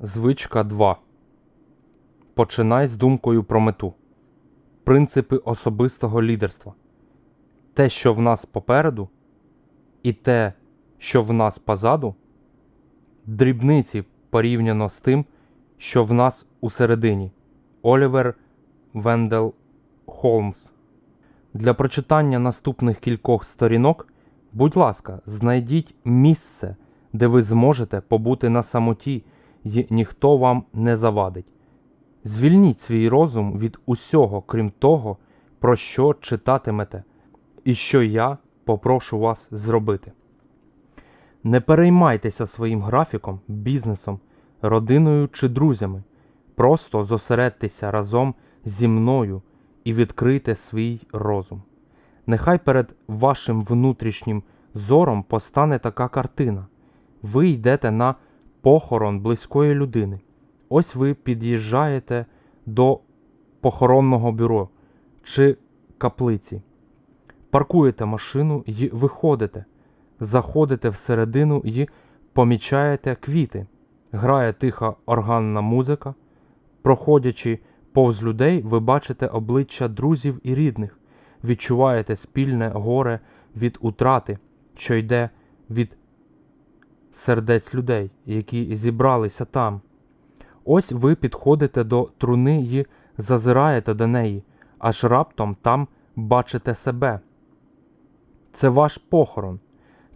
Звичка 2. Починай з думкою про мету. Принципи особистого лідерства. Те, що в нас попереду, і те, що в нас позаду, дрібниці порівняно з тим, що в нас усередині. Олівер Вендел Холмс. Для прочитання наступних кількох сторінок, будь ласка, знайдіть місце, де ви зможете побути на самоті, і ніхто вам не завадить. Звільніть свій розум від усього, крім того, про що читатимете, і що я попрошу вас зробити. Не переймайтеся своїм графіком, бізнесом, родиною чи друзями. Просто зосередьтеся разом зі мною і відкрийте свій розум. Нехай перед вашим внутрішнім зором постане така картина. Ви йдете на похорон близької людини. Ось ви під'їжджаєте до похоронного бюро чи каплиці, паркуєте машину і виходите, заходите всередину і помічаєте квіти, грає тиха органна музика. Проходячи повз людей, ви бачите обличчя друзів і рідних, відчуваєте спільне горе від утрати, що йде від сердець людей, які зібралися там. Ось ви підходите до труни і зазираєте до неї, аж раптом там бачите себе. Це ваш похорон.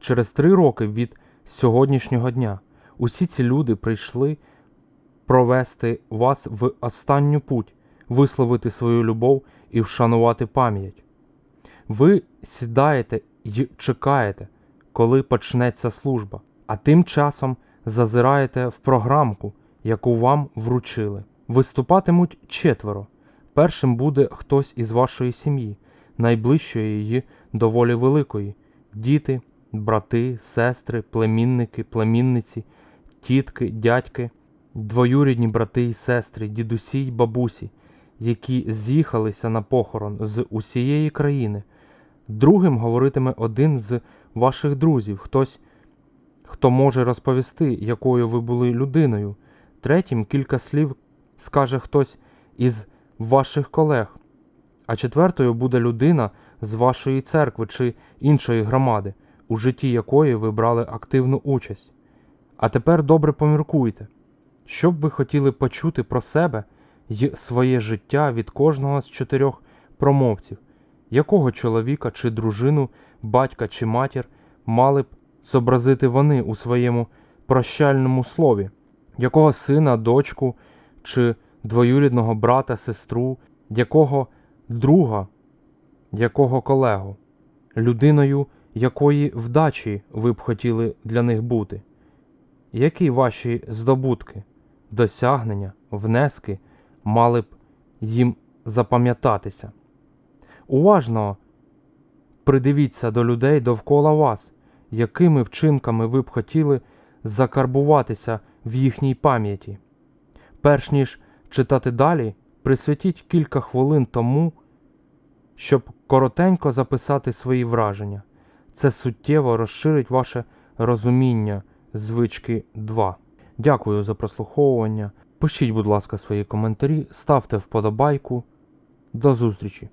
Через три роки від сьогоднішнього дня усі ці люди прийшли провести вас в останню путь, висловити свою любов і вшанувати пам'ять. Ви сідаєте і чекаєте, коли почнеться служба, а тим часом зазираєте в програмку, яку вам вручили. Виступатимуть четверо. Першим буде хтось із вашої сім'ї, найближчої її доволі великої: діти, брати, сестри, племінники, племінниці, тітки, дядьки, двоюрідні брати і сестри, дідусі й бабусі, які з'їхалися на похорон з усієї країни. Другим говоритиме один з ваших друзів, хтось, хто може розповісти, якою ви були людиною. Третім кілька слів скаже хтось із ваших колег, а четвертою буде людина з вашої церкви чи іншої громади, у житті якої ви брали активну участь. А тепер добре поміркуйте, що б ви хотіли почути про себе й своє життя від кожного з чотирьох промовців, якого чоловіка чи дружину, батька чи матір мали б зобразити вони у своєму прощальному слові, якого сина, дочку чи двоюрідного брата, сестру, якого друга, якого колегу, людиною якої вдачі ви б хотіли для них бути. Які ваші здобутки, досягнення, внески мали б їм запам'ятатися? Уважно придивіться до людей довкола вас, якими вчинками ви б хотіли закарбуватися в їхній пам'яті. Перш ніж читати далі, присвятіть кілька хвилин тому, щоб коротенько записати свої враження. Це суттєво розширить ваше розуміння звички 2. Дякую за прослуховування. Пишіть, будь ласка, свої коментарі, ставте вподобайку. До зустрічі!